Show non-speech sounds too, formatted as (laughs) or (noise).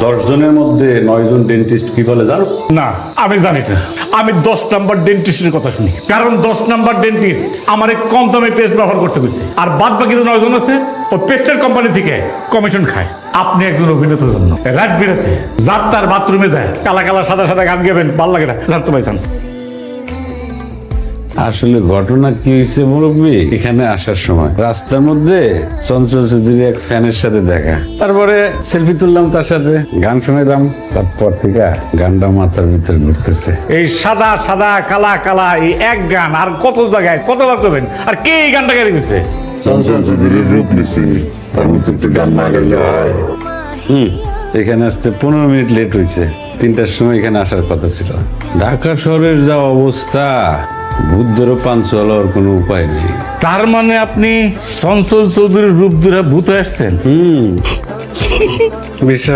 দশ জনের মধ্যে নয় জন ডেন্টিস্ট কি বলে জানো? না, আমি জানি না। আমি দশ নাম্বার ডেন্টিস্টের কথা শুনি। কারণ দশ নাম্বার ডেন্টিস্ট আমার কম দামে পেস্ট ব্যবহার করতে হয়েছে আর বাদ বাকি যে নয়জন আছে, ও পেস্টের কোম্পানি থেকে কমিশন খায়। আপনি একজন অভিনেতার জন্য। রাত বিরাতে যার তার বাথরুমে যায়, কালা কালা সাদা সাদা গান গাবেন, ভালো লাগে না। জানতে পাইছেন আসলে ঘটনা কি হয়েছে মুরব্বী? এখানে আসার সময়। রাস্তার মধ্যে চঞ্চল চৌধুরী এক ফ্যানের সাথে দেখা। তারপরে সেলফি তুললাম তার সাথে। গান শুনেলাম। তারপর থেকে গানটা মাথার ভিতরে ঘুরতেছে। এই সাদা সাদা কালা কালা এই এক গান। আর কত জায়গায় কতবার করবেন? আর কে এই গানটা গাড়ি গেছে? চঞ্চল চৌধুরীর রূপ নিছি। তার মধ্যে একটু গান না গাইলে হয়। হুম এখানে আসতে পনেরো মিনিট লেট হয়েছে। তিনটার সময় এখানে আসার কথা ছিল। ঢাকা শহরের যা অবস্থা। কোনো উপায় নেই। তার মানে আপনি চঞ্চল চৌধুরীর রূপ ধরে ভূত আসছেন? হুম। (laughs) বিশ্বাস